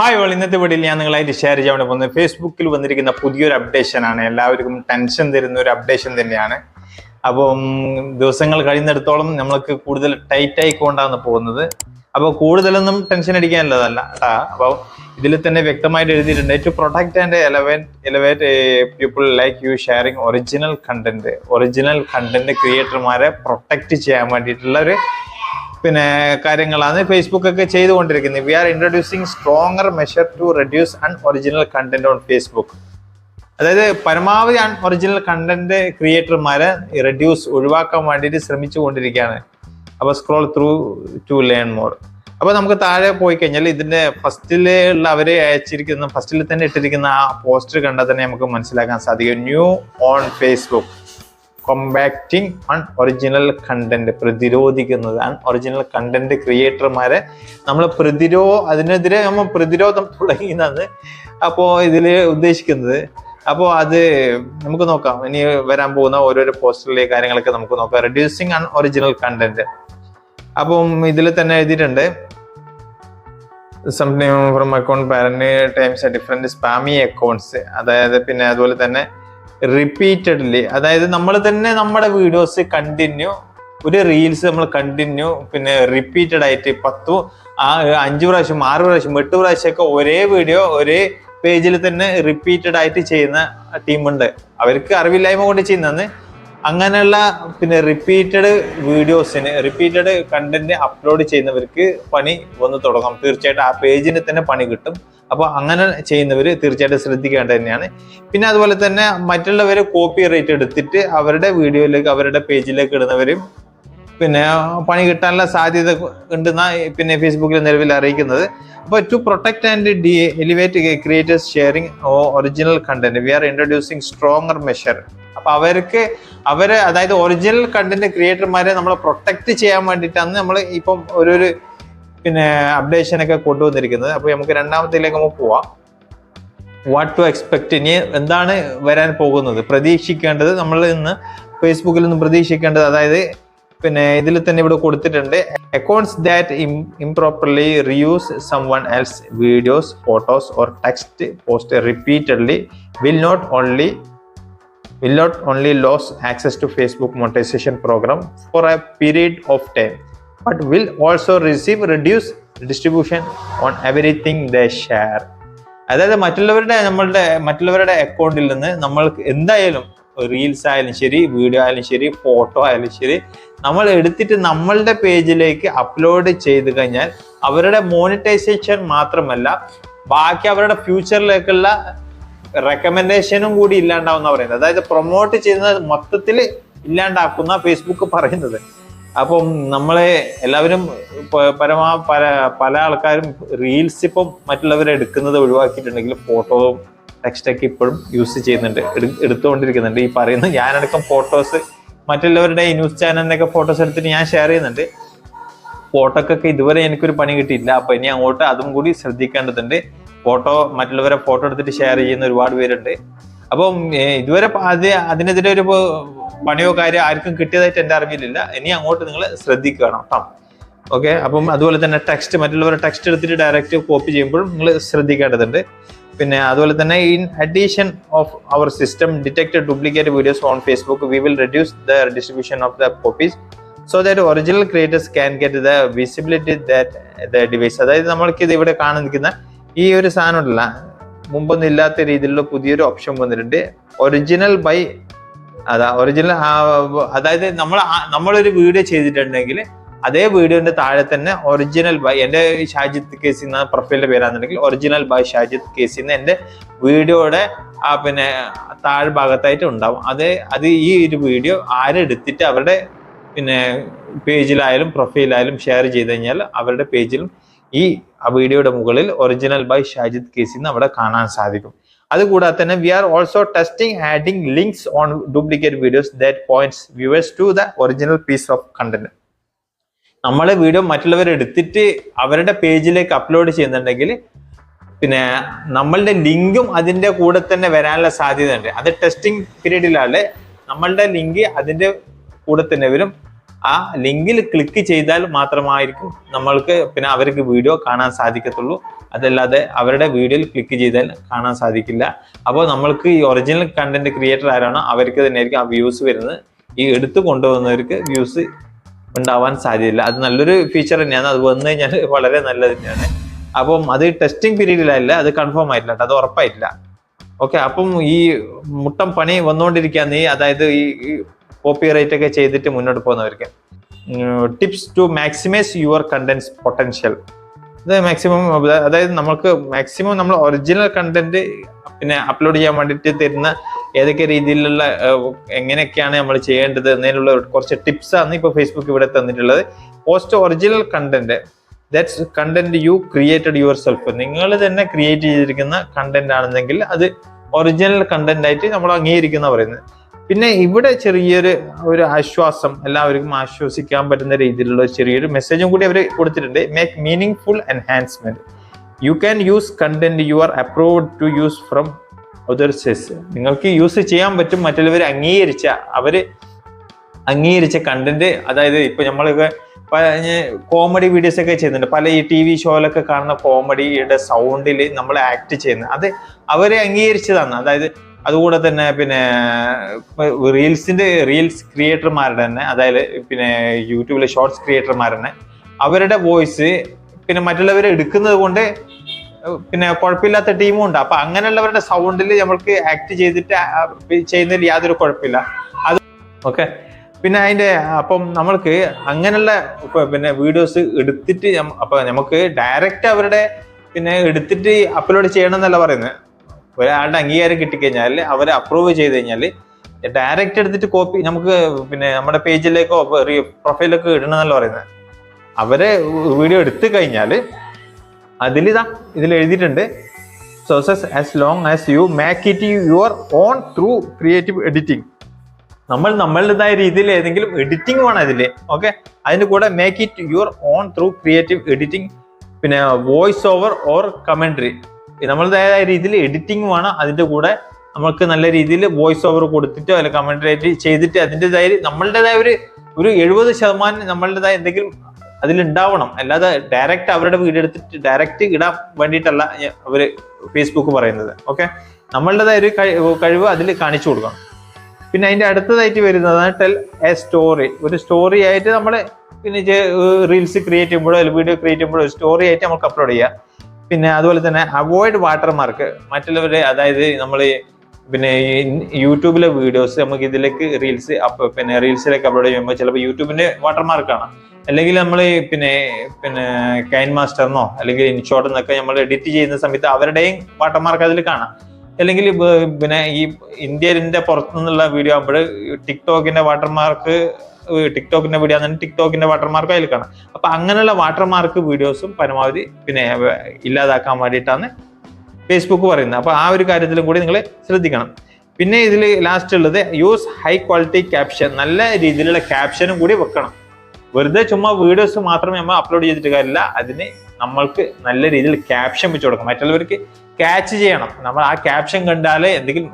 Hi all ഇന്നത്തെ വീഡിയോയിൽ ഞാൻ നിങ്ങളായിട്ട് ഷെയർ ചെയ്യാൻ വേണ്ടി പോകുന്നത് ഫേസ്ബുക്കിൽ വന്നിരിക്കുന്ന പുതിയൊരു അപ്ഡേഷൻ ആണ്. എല്ലാവർക്കും ടെൻഷൻ തരുന്ന ഒരു അപ്ഡേഷൻ തന്നെയാണ്. അപ്പം ദിവസങ്ങൾ കഴിയുന്നിടത്തോളം നമ്മൾക്ക് കൂടുതൽ ടൈറ്റ് ആയിക്കൊണ്ടാണ് പോകുന്നത്. അപ്പോൾ കൂടുതലൊന്നും ടെൻഷൻ അടിക്കാനുള്ളതല്ല കേട്ടാ അപ്പോൾ ഇതിൽ തന്നെ വ്യക്തമായിട്ട് എഴുതിയിട്ടുണ്ട് to protect and elevate elevate people like you sharing original content original content ക്രിയേറ്റർമാരെ protect ചെയ്യാൻ വേണ്ടിയിട്ടുള്ള ഒരു പിന്നെ കാര്യങ്ങളാണ് ഫേസ്ബുക്ക് ഒക്കെ ചെയ്തുകൊണ്ടിരിക്കുന്നത്. We are introducing stronger measure to reduce unoriginal content on Facebook അതായത് പരമാവധി അൺ ഒറിജിനൽ കണ്ടന്റ് ക്രിയേറ്റർമാരെ റെഡ്യൂസ് ഒഴിവാക്കാൻ വേണ്ടിയിട്ട് ശ്രമിച്ചുകൊണ്ടിരിക്കുകയാണ്. അപ്പോൾ scroll through to learn more അപ്പോൾ നമുക്ക് താഴെ പോയി കഴിഞ്ഞാൽ ഇതിന്റെ ഫസ്റ്റിലുള്ള അവരെ അയച്ചിരിക്കുന്ന ഫസ്റ്റിൽ തന്നെ ഇട്ടിരിക്കുന്ന ആ പോസ്റ്റർ കണ്ടാൽ തന്നെ നമുക്ക് മനസ്സിലാക്കാൻ സാധിക്കും. New on Facebook combating unoriginal content പ്രതിരോധിക്കുന്നത് unoriginal content ക്രിയേറ്റർമാരെ നമ്മൾ പ്രതിരോ അതിനെതിരെ നമ്മൾ പ്രതിരോധം തുടങ്ങിയതാണ്. അപ്പോൾ ഇതിൽ ഉദ്ദേശിക്കുന്നത് അപ്പോൾ അത് നമുക്ക് നോക്കാം. ഇനി വരാൻ പോകുന്ന ഓരോരോ പോസ്റ്ററിലെ കാര്യങ്ങളൊക്കെ നമുക്ക് നോക്കാം. റെഡ്യൂസിങ് അൺ ഒറിജിനൽ കണ്ടന്റ് അപ്പം ഇതിൽ തന്നെ എഴുതിയിട്ടുണ്ട് something from account parent times different spammy accounts അതായത് പിന്നെ അതുപോലെ തന്നെ റിപ്പീറ്റഡ്ലി അതായത് നമ്മൾ തന്നെ നമ്മുടെ വീഡിയോസ് കണ്ടിന്യൂ ഒരു റീൽസ് നമ്മൾ കണ്ടിന്യൂ പിന്നെ റിപ്പീറ്റഡ് ആയിട്ട് പത്തു ആ അഞ്ചു പ്രാവശ്യം ആറ് പ്രാവശ്യം എട്ട് പ്രാവശ്യമൊക്കെ ഒരേ വീഡിയോ ഒരേ പേജിൽ തന്നെ റിപ്പീറ്റഡ് ആയിട്ട് ചെയ്യുന്ന ടീമുണ്ട് അവർക്ക് അറിവില്ലായ്മ കൊണ്ട് ചെയ്യുന്നതെന്ന് അങ്ങനെയുള്ള പിന്നെ റിപ്പീറ്റഡ് വീഡിയോസിന് റിപ്പീറ്റഡ് കണ്ടന്റ് അപ്ലോഡ് ചെയ്യുന്നവർക്ക് പണി വന്ന് തുടങ്ങാം. തീർച്ചയായിട്ടും ആ പേജിന് തന്നെ പണി കിട്ടും. അപ്പോൾ അങ്ങനെ ചെയ്യുന്നവർ തീർച്ചയായിട്ടും ശ്രദ്ധിക്കേണ്ടത് തന്നെയാണ്. പിന്നെ അതുപോലെ തന്നെ മറ്റുള്ളവരെ കോപ്പി റേറ്റ് എടുത്തിട്ട് അവരുടെ വീഡിയോയിലേക്ക് അവരുടെ പേജിലേക്ക് ഇടുന്നവരും പിന്നെ പണി കിട്ടാനുള്ള സാധ്യത ഉണ്ടെന്ന പിന്നെ ഫേസ്ബുക്കിൽ നിലവിൽ അറിയിക്കുന്നത്. അപ്പോൾ to protect and D elevate creators sharing original content we are introducing stronger measure അപ്പോൾ അവർക്ക് അവരെ അതായത് ഒറിജിനൽ കണ്ടന്റ് ക്രിയേറ്റർമാരെ നമ്മൾ പ്രൊട്ടക്ട് ചെയ്യാൻ വേണ്ടിയിട്ടാണ് നമ്മൾ ഇപ്പം ഓരോരു പിന്നെ അപ്ഡേഷൻ ഒക്കെ കൊണ്ടുവന്നിരിക്കുന്നത്. അപ്പൊ നമുക്ക് രണ്ടാമത്തേലേക്ക് നമുക്ക് പോവാം. വാട്ട് ടു എക്സ്പെക്ട് ഇനി എന്താണ് വരാൻ പോകുന്നത്? പ്രതീക്ഷിക്കേണ്ടത് നമ്മൾ ഇന്ന് ഫേസ്ബുക്കിൽ നിന്ന് പ്രതീക്ഷിക്കേണ്ടത് അതായത് പിന്നെ ഇതിൽ തന്നെ ഇവിടെ കൊടുത്തിട്ടുണ്ട്. Accounts that improperly reuse someone else videos photos or text post repeatedly will not only will not only lose access to Facebook monetization program for a period of time, but will also receive reduced distribution on everything they share. അതായത് മറ്റുള്ളവരുടെ നമ്മളുടെ മറ്റുള്ളവരുടെ അക്കൗണ്ടിൽ നിന്ന് നമ്മൾക്ക് എന്തായാലും reels ആയാലും ശരി വീഡിയോ ആയാലും ശരി ഫോട്ടോ ആയാലും ശരി നമ്മൾ എടുത്തിട്ട് നമ്മളുടെ പേജിലേക്ക് അപ്ലോഡ് ചെയ്ത് കഴിഞ്ഞാൽ അവരുടെ മോണിറ്റൈസേഷൻ മാത്രമല്ല ബാക്കി അവരുടെ ഫ്യൂച്ചറിലേക്കുള്ള റെക്കമെൻഡേഷനും കൂടി ഇല്ലാണ്ടാവുന്ന പറയുന്നത് അതായത് പ്രൊമോട്ട് ചെയ്യുന്നത് മൊത്തത്തിൽ ഇല്ലാണ്ടാക്കുന്ന ഫേസ്ബുക്ക് പറയുന്നത് അപ്പം നമ്മളെ എല്ലാവരും പരമാ പല പല ആൾക്കാരും റീൽസ് ഇപ്പം മറ്റുള്ളവരെ എടുക്കുന്നത് ഒഴിവാക്കിയിട്ടുണ്ടെങ്കിൽ ഫോട്ടോയും ടെക്സ്റ്റൊക്കെ ഇപ്പോഴും യൂസ് ചെയ്യുന്നുണ്ട്. എടു- എടുത്തുകൊണ്ടിരിക്കുന്നുണ്ട്. ഈ പറയുന്ന ഞാനടക്കം ഫോട്ടോസ് മറ്റുള്ളവരുടെ ന്യൂസ് ചാനലിനൊക്കെ ഫോട്ടോസ് എടുത്തിട്ട് ഞാൻ ഷെയർ ചെയ്യുന്നുണ്ട്. ഫോട്ടോക്കൊക്കെ ഇതുവരെ എനിക്കൊരു പണി കിട്ടിയില്ല അപ്പോൾ ഇനി അങ്ങോട്ട് അതും കൂടി ശ്രദ്ധിക്കേണ്ടതുണ്ട്. ഫോട്ടോ മറ്റുള്ളവരെ ഫോട്ടോ എടുത്തിട്ട് ഷെയർ ചെയ്യുന്ന ഒരുപാട് പേരുണ്ട്. അപ്പം ഇതുവരെ അത് അതിനെതിരെ ഒരു പണിയോ കാര്യം ആർക്കും കിട്ടിയതായിട്ട് എന്റെ അറിവിലില്ല. ഇനി അങ്ങോട്ട് നിങ്ങൾ ശ്രദ്ധിക്കണം കേട്ടോ. ഓക്കെ അപ്പം അതുപോലെ തന്നെ ടെക്സ്റ്റ് മറ്റുള്ളവരുടെ ടെക്സ്റ്റ് എടുത്തിട്ട് ഡയറക്റ്റ് കോപ്പി ചെയ്യുമ്പോഴും നിങ്ങൾ ശ്രദ്ധിക്കേണ്ടതുണ്ട്. പിന്നെ അതുപോലെ തന്നെ in addition of our system detected duplicate videos on Facebook we will reduce the distribution of the copies so that original creators can get the visibility that the device അതായത് നമ്മൾക്ക് ഇത് ഇവിടെ കാണുന്ന ഈ ഒരു സാധനം ഉണ്ടല്ല മുമ്പൊന്നും ഇല്ലാത്ത രീതിയിലുള്ള പുതിയൊരു ഓപ്ഷൻ വന്നിട്ടുണ്ട്. ഒറിജിനൽ ബൈ അതാ ഒറിജിനൽ അതായത് നമ്മൾ നമ്മളൊരു വീഡിയോ ചെയ്തിട്ടുണ്ടെങ്കിൽ അതേ വീഡിയോന്റെ താഴെ തന്നെ ഒറിജിനൽ ബൈ എന്റെ ഷാജിത്ത് കേസിൽ എന്ന പ്രൊഫൈലിന്റെ പേരാണെന്നുണ്ടെങ്കിൽ ഒറിജിനൽ ബൈ ഷാജിത്ത് കേസിൽ നിന്ന് എന്റെ വീഡിയോയുടെ ആ പിന്നെ താഴെ ഭാഗത്തായിട്ട് ഉണ്ടാവും. അത് അത് ഈ ഒരു വീഡിയോ ആരെടുത്തിട്ട് അവരുടെ പിന്നെ പേജിലായാലും പ്രൊഫൈലായാലും ഷെയർ ചെയ്ത് കഴിഞ്ഞാൽ അവരുടെ പേജിലും ഈ ആ വീഡിയോയുടെ മുകളിൽ ഒറിജിനൽ ബൈ ഷാജിദ് കേസിൽ നിന്ന് അവിടെ കാണാൻ സാധിക്കും. അതുകൂടാതെ തന്നെ we are also testing adding links on duplicate videos that points viewers to the original piece of content നമ്മൾ വീഡിയോ മറ്റുള്ളവർ എടുത്തിട്ട് അവരുടെ പേജിലേക്ക് അപ്ലോഡ് ചെയ്യുന്നുണ്ടെങ്കിൽ പിന്നെ നമ്മളുടെ ലിങ്കും അതിന്റെ കൂടെ തന്നെ വരാനുള്ള സാധ്യത ഉണ്ട് അത് ടെസ്റ്റിംഗ് പീരീഡിലാണ് നമ്മളുടെ ലിങ്ക് അതിന്റെ കൂടെ തന്നെ വരും. ആ ലിങ്കിൽ ക്ലിക്ക് ചെയ്താൽ മാത്രമായിരിക്കും നമ്മൾക്ക് പിന്നെ അവർക്ക് വീഡിയോ കാണാൻ സാധിക്കത്തുള്ളൂ. അതല്ലാതെ അവരുടെ വീഡിയോയിൽ ക്ലിക്ക് ചെയ്താൽ കാണാൻ സാധിക്കില്ല. അപ്പോൾ നമ്മൾക്ക് ഈ ഒറിജിനൽ കണ്ടന്റ് ക്രിയേറ്റർ ആരാണോ അവർക്ക് തന്നെയായിരിക്കും ആ വ്യൂസ് വരുന്നത്. ഈ എടുത്തു കൊണ്ടുവന്നവർക്ക് വ്യൂസ് ഉണ്ടാവാൻ സാധ്യതയില്ല. അത് നല്ലൊരു ഫീച്ചർ തന്നെയാണ്. അത് വന്നു കഴിഞ്ഞാൽ വളരെ നല്ലത് തന്നെയാണ്. അപ്പം അത് ടെസ്റ്റിംഗ് പീരീഡിലല്ല അത് കൺഫേം ആയിട്ടില്ല അത് ഉറപ്പായിട്ടില്ല. ഓക്കെ അപ്പം ഈ മുട്ടം പണി വന്നുകൊണ്ടിരിക്കുകയാണ്. നീ അതായത് ഈ കോപ്പി റൈറ്റ് ഒക്കെ ചെയ്തിട്ട് മുന്നോട്ട് പോകുന്നവർക്ക്. Tips to maximize your contents potential ഇത് മാക്സിമം അതായത് നമുക്ക് മാക്സിമം നമ്മൾ ഒറിജിനൽ കണ്ടന്റ് പിന്നെ അപ്ലോഡ് ചെയ്യാൻ വേണ്ടിയിട്ട് തരുന്ന ഏതൊക്കെ രീതിയിലുള്ള എങ്ങനെയൊക്കെയാണ് നമ്മൾ ചെയ്യേണ്ടത് എന്നതിനുള്ള കുറച്ച് ടിപ്സ് ആണ് ഇപ്പോൾ ഫേസ്ബുക്ക് ഇവിടെ തന്നിട്ടുള്ളത്. Post original content that's content you created yourself നിങ്ങൾ തന്നെ ക്രിയേറ്റ് ചെയ്തിരിക്കുന്ന കണ്ടന്റ് ആണെന്നെങ്കിൽ അത് ഒറിജിനൽ കണ്ടന്റ് ആയിട്ട് നമ്മൾ അംഗീകരിക്കുന്ന പറയുന്നത്. പിന്നെ ഇവിടെ ചെറിയൊരു ഒരു ആശ്വാസം എല്ലാവർക്കും ആശ്വസിക്കാൻ പറ്റുന്ന രീതിയിലുള്ള ചെറിയൊരു മെസ്സേജും കൂടി അവർ കൊടുത്തിട്ടുണ്ട്. Make meaningful enhancement you can use content you are approved to use from others നിങ്ങൾക്ക് യൂസ് ചെയ്യാൻ പറ്റും മറ്റുള്ളവർ അംഗീകരിച്ച അവർ അംഗീകരിച്ച കണ്ടന്റ് അതായത് ഇപ്പൊ നമ്മളൊക്കെ കോമഡി വീഡിയോസ് ഒക്കെ ചെയ്യുന്നുണ്ട്. പല ഈ ടി വി ഷോയിലൊക്കെ കാണുന്ന കോമഡിയുടെ സൗണ്ടിൽ നമ്മൾ ആക്ട് ചെയ്യുന്നത്. അത് അവരെ അംഗീകരിച്ചതാണ്. അതായത് അതുകൂടെ തന്നെ പിന്നെ റീൽസിന്റെ റീൽസ് ക്രിയേറ്റർമാരുടെ തന്നെ അതായത് പിന്നെ യൂട്യൂബിലെ ഷോർട്സ് ക്രിയേറ്റർമാർ തന്നെ അവരുടെ വോയിസ് പിന്നെ മറ്റുള്ളവരെ എടുക്കുന്നത് കൊണ്ട് പിന്നെ കുഴപ്പമില്ലാത്ത ടീമും ഉണ്ട്. അപ്പൊ അങ്ങനെയുള്ളവരുടെ സൗണ്ടിൽ നമ്മൾക്ക് ആക്ട് ചെയ്തിട്ട് ചെയ്യുന്നതിൽ യാതൊരു കുഴപ്പമില്ല. അത് ഓക്കെ. പിന്നെ അതിന്റെ അപ്പം നമ്മൾക്ക് അങ്ങനെയുള്ള പിന്നെ വീഡിയോസ് എടുത്തിട്ട് അപ്പൊ നമുക്ക് ഡയറക്റ്റ് അവരുടെ പിന്നെ എടുത്തിട്ട് അപ്ലോഡ് ചെയ്യണം എന്നല്ല പറയുന്നത് ഒരാളുടെ അംഗീകാരം കിട്ടിക്കഴിഞ്ഞാൽ അവരെ അപ്രൂവ് ചെയ്ത് കഴിഞ്ഞാൽ ഡയറക്റ്റ് എടുത്തിട്ട് കോപ്പി നമുക്ക് പിന്നെ നമ്മുടെ പേജിലേക്കോ പ്രൊഫൈലിലേക്കോ ഇടണമെന്നല്ല പറയുന്നത് അവരെ വീഡിയോ എടുത്തു കഴിഞ്ഞാൽ അതിലിതാ ഇതിൽ എഴുതിയിട്ടുണ്ട്. Sauces as long as you make it your own through creative editing നമ്മൾ നമ്മളുടേതായ രീതിയിൽ ഏതെങ്കിലും എഡിറ്റിംഗ് വേണം അതിൽ ഓക്കെ അതിന്റെ കൂടെ make it your own through creative editing പിന്നെ വോയിസ് ഓവർ ഓർ കമൻട്രി നമ്മളുടേതായ രീതിയിൽ എഡിറ്റിംഗ് വേണം. അതിന്റെ കൂടെ നമുക്ക് നല്ല രീതിയിൽ വോയിസ് ഓവർ കൊടുത്തിട്ടോ അല്ലെങ്കിൽ കമൻട്രി ചെയ്തിട്ട് അതിന്റെതായ നമ്മളുടേതായ ഒരു ഒരു എഴുപത് ശതമാനം നമ്മളുടേതായ എന്തെങ്കിലും അതിലുണ്ടാവണം അല്ലാതെ ഡയറക്റ്റ് അവരുടെ വീഡിയോ എടുത്തിട്ട് ഡയറക്റ്റ് ഇടാൻ വേണ്ടിയിട്ടല്ല അവർ ഫേസ്ബുക്ക് പറയുന്നത്. ഓക്കെ നമ്മളുടേതായ ഒരു കഴി- കഴിവ് അതിൽ കാണിച്ചു കൊടുക്കണം. പിന്നെ അതിന്റെ അടുത്തതായിട്ട് വരുന്നതാണ് ടെൽ എ സ്റ്റോറി ഒരു സ്റ്റോറി ആയിട്ട് നമ്മൾ പിന്നെ റീൽസ് ക്രിയേറ്റ് ചെയ്യുമ്പോഴോ അല്ലെങ്കിൽ വീഡിയോ ക്രിയേറ്റ് ചെയ്യുമ്പോഴോ സ്റ്റോറി ആയിട്ട് നമുക്ക് അപ്ലോഡ് ചെയ്യാം. പിന്നെ അതുപോലെ തന്നെ അവോയ്ഡ് വാട്ടർമാർക്ക് മറ്റുള്ളവരെ അതായത് നമ്മൾ പിന്നെ യൂട്യൂബിലെ വീഡിയോസ് നമുക്ക് ഇതിലേക്ക് റീൽസ് പിന്നെ റീൽസിലേക്ക് അപ്ലോഡ് ചെയ്യുമ്പോൾ ചിലപ്പോൾ യൂട്യൂബിന്റെ വാട്ടർമാർക്കാണ് അല്ലെങ്കിൽ നമ്മൾ പിന്നെ പിന്നെ കൈൻ മാസ്റ്ററിനോ അല്ലെങ്കിൽ ഇൻഷോട്ട് എന്നൊക്കെ നമ്മൾ എഡിറ്റ് ചെയ്യുന്ന സമയത്ത് അവരുടെയും വാട്ടർമാർക്ക് അതിൽ കാണാം. അല്ലെങ്കിൽ പിന്നെ ഈ ഇന്ത്യന്റെ പുറത്തു നിന്നുള്ള വീഡിയോ ആകുമ്പോൾ ടിക്ടോക്കിന്റെ വാട്ടർമാർക്ക് ടിക്ടോക്കിന്റെ വീഡിയോ ആണെങ്കിൽ ടിക്ടോക്കിന്റെ വാട്ടർമാർക്ക് അതിൽ കാണാം. അപ്പൊ അങ്ങനെയുള്ള വാട്ടർമാർക്ക് വീഡിയോസും പരമാവധി പിന്നെ ഇല്ലാതാക്കാൻ വേണ്ടിയിട്ടാണ് ഫേസ്ബുക്ക് പറയുന്നത്. അപ്പോൾ ആ ഒരു കാര്യത്തിലും കൂടി നിങ്ങൾ ശ്രദ്ധിക്കണം. പിന്നെ ഇതിൽ ലാസ്റ്റ് ഉള്ളത് യൂസ് ഹൈ ക്വാളിറ്റി ക്യാപ്ഷൻ നല്ല രീതിയിലുള്ള ക്യാപ്ഷനും കൂടി വെക്കണം. വെറുതെ ചുമ്മാ വീഡിയോസ് മാത്രമേ നമ്മൾ അപ്ലോഡ് ചെയ്തിട്ട് കാര്യമില്ല. അതിന് നമ്മൾക്ക് നല്ല രീതിയിൽ ക്യാപ്ഷൻ വെച്ച് കൊടുക്കണം. മറ്റുള്ളവർക്ക് ക്യാച്ച് ചെയ്യണം. നമ്മൾ ആ ക്യാപ്ഷൻ കണ്ടാലേ എന്തെങ്കിലും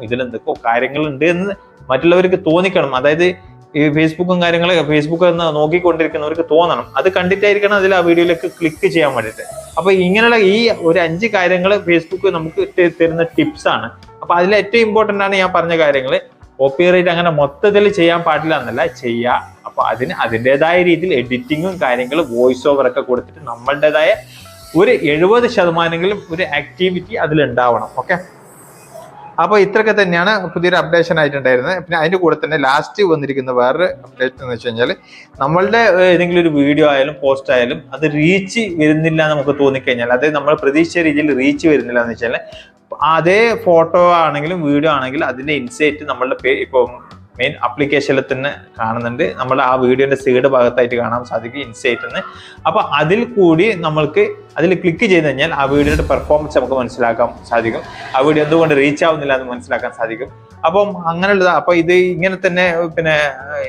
കാര്യങ്ങൾ ഉണ്ട് എന്ന് മറ്റുള്ളവർക്ക് തോന്നിക്കണം. അതായത് ഈ ഫേസ്ബുക്കും കാര്യങ്ങൾ ഫേസ്ബുക്ക് എന്ന് നോക്കിക്കൊണ്ടിരിക്കുന്നവർക്ക് തോന്നണം. അത് കണ്ടിട്ടായിരിക്കണം അതിൽ ആ വീഡിയോയിലേക്ക് ക്ലിക്ക് ചെയ്യാൻ വേണ്ടിയിട്ട്. അപ്പൊ ഇങ്ങനെയുള്ള ഈ ഒരു അഞ്ച് കാര്യങ്ങൾ ഫേസ്ബുക്ക് നമുക്ക് തരുന്ന ടിപ്സ് ആണ്. അപ്പൊ അതിൽ ഏറ്റവും ഇമ്പോർട്ടന്റ് ആണ് ഞാൻ പറഞ്ഞ കാര്യങ്ങൾ കോപ്പിറൈറ്റ് അങ്ങനെ മൊത്തത്തിൽ ചെയ്യാൻ പാടില്ല എന്നല്ല ചെയ്യാം. അപ്പൊ അതിന് അതിന്റെതായ രീതിയിൽ എഡിറ്റിങ്ങും കാര്യങ്ങളും വോയിസ് ഓവർ ഒക്കെ കൊടുത്തിട്ട് നമ്മളുടേതായ ഒരു എഴുപത് ശതമാനമെങ്കിലും ഒരു ആക്ടിവിറ്റി അതിൽ ഉണ്ടാവണം ഓക്കെ അപ്പോൾ ഇത്രയൊക്കെ തന്നെയാണ് പുതിയൊരു അപ്ഡേഷൻ ആയിട്ടുണ്ടായിരുന്നത്. പിന്നെ അതിന്റെ കൂടെ തന്നെ ലാസ്റ്റ് വന്നിരിക്കുന്ന വേറൊരു അപ്ഡേറ്റ് എന്ന് വെച്ച് കഴിഞ്ഞാൽ നമ്മളുടെ ഏതെങ്കിലും ഒരു വീഡിയോ ആയാലും പോസ്റ്റ് ആയാലും അത് റീച്ച് വരുന്നില്ല നമുക്ക് തോന്നിക്കഴിഞ്ഞാൽ അതായത് നമ്മൾ പ്രതീക്ഷിച്ച രീതിയിൽ റീച്ച് വരുന്നില്ല എന്ന് വെച്ചാൽ അതേ ഫോട്ടോ ആണെങ്കിലും വീഡിയോ ആണെങ്കിലും അതിന്റെ ഇൻസൈറ്റ് നമ്മളുടെ പേ- ഇപ്പൊ മെയിൻ അപ്ലിക്കേഷനിൽ തന്നെ കാണുന്നുണ്ട്. നമ്മൾ ആ വീഡിയോന്റെ സൈഡ് ഭാഗത്തായിട്ട് കാണാൻ സാധിക്കും ഇൻസൈറ്റ് എന്ന് അപ്പൊ അതിൽ കൂടി നമ്മൾക്ക് അതിൽ ക്ലിക്ക് ചെയ്ത് കഴിഞ്ഞാൽ ആ വീഡിയോയുടെ പെർഫോമൻസ് നമുക്ക് മനസ്സിലാക്കാൻ സാധിക്കും. ആ വീഡിയോ എന്തുകൊണ്ട് റീച്ച് ആവുന്നില്ല എന്ന് മനസ്സിലാക്കാൻ സാധിക്കും. അപ്പം അങ്ങനെയുള്ളത് അപ്പൊ ഇത് ഇങ്ങനെ തന്നെ പിന്നെ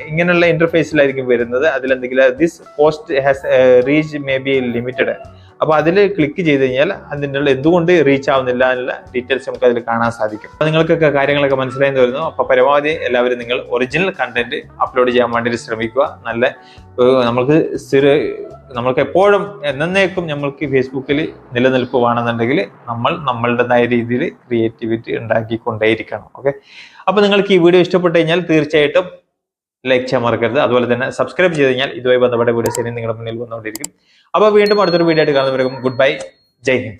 ഇങ്ങനെയുള്ള ഇന്റർഫേസിലായിരിക്കും വരുന്നത്. അതിലെന്തെങ്കിലും this post has reach may be limited അപ്പോൾ അതിൽ ക്ലിക്ക് ചെയ്ത് കഴിഞ്ഞാൽ അതിന്റെ എന്തുകൊണ്ട് റീച്ച് ആവുന്നില്ല എന്നുള്ള ഡീറ്റെയിൽസ് നമുക്ക് അതിൽ കാണാൻ സാധിക്കും. അപ്പോൾ നിങ്ങൾക്കൊക്കെ കാര്യങ്ങളൊക്കെ മനസ്സിലായെന്ന് വരുന്നു അപ്പോൾ പരമാവധി എല്ലാവരും നിങ്ങൾ ഒറിജിനൽ കണ്ടന്റ് അപ്ലോഡ് ചെയ്യാൻ വേണ്ടി ശ്രമിക്കുക. നല്ല നമുക്ക് സ്ഥിര നമ്മൾക്ക് എപ്പോഴും എന്നേക്കും നമ്മൾക്ക് ഫേസ്ബുക്കിൽ നിലനിൽപ്പ് വേണമെന്നുണ്ടെങ്കിൽ നമ്മൾ നമ്മളുടേതായ രീതിയിൽ ക്രിയേറ്റിവിറ്റി ഉണ്ടാക്കിക്കൊണ്ടേയിരിക്കണം. ഓക്കെ അപ്പോൾ നിങ്ങൾക്ക് ഈ വീഡിയോ ഇഷ്ടപ്പെട്ടു കഴിഞ്ഞാൽ തീർച്ചയായിട്ടും ലൈക്ക് ചെയ്യാൻ മറക്കരുത്. അതുപോലെ തന്നെ സബ്സ്ക്രൈബ് ചെയ്ത് കഴിഞ്ഞാൽ ഇതുമായി ബന്ധപ്പെട്ട വീഡിയോസ് ഇനി നിങ്ങളുടെ മുന്നിൽ വന്നുകൊണ്ടിരിക്കും. അപ്പോൾ വീണ്ടും അടുത്തൊരു വീഡിയോ ആയിട്ട് കാണുന്നവരും ഗുഡ് ബൈ ജയ് ഹിന്ദ്.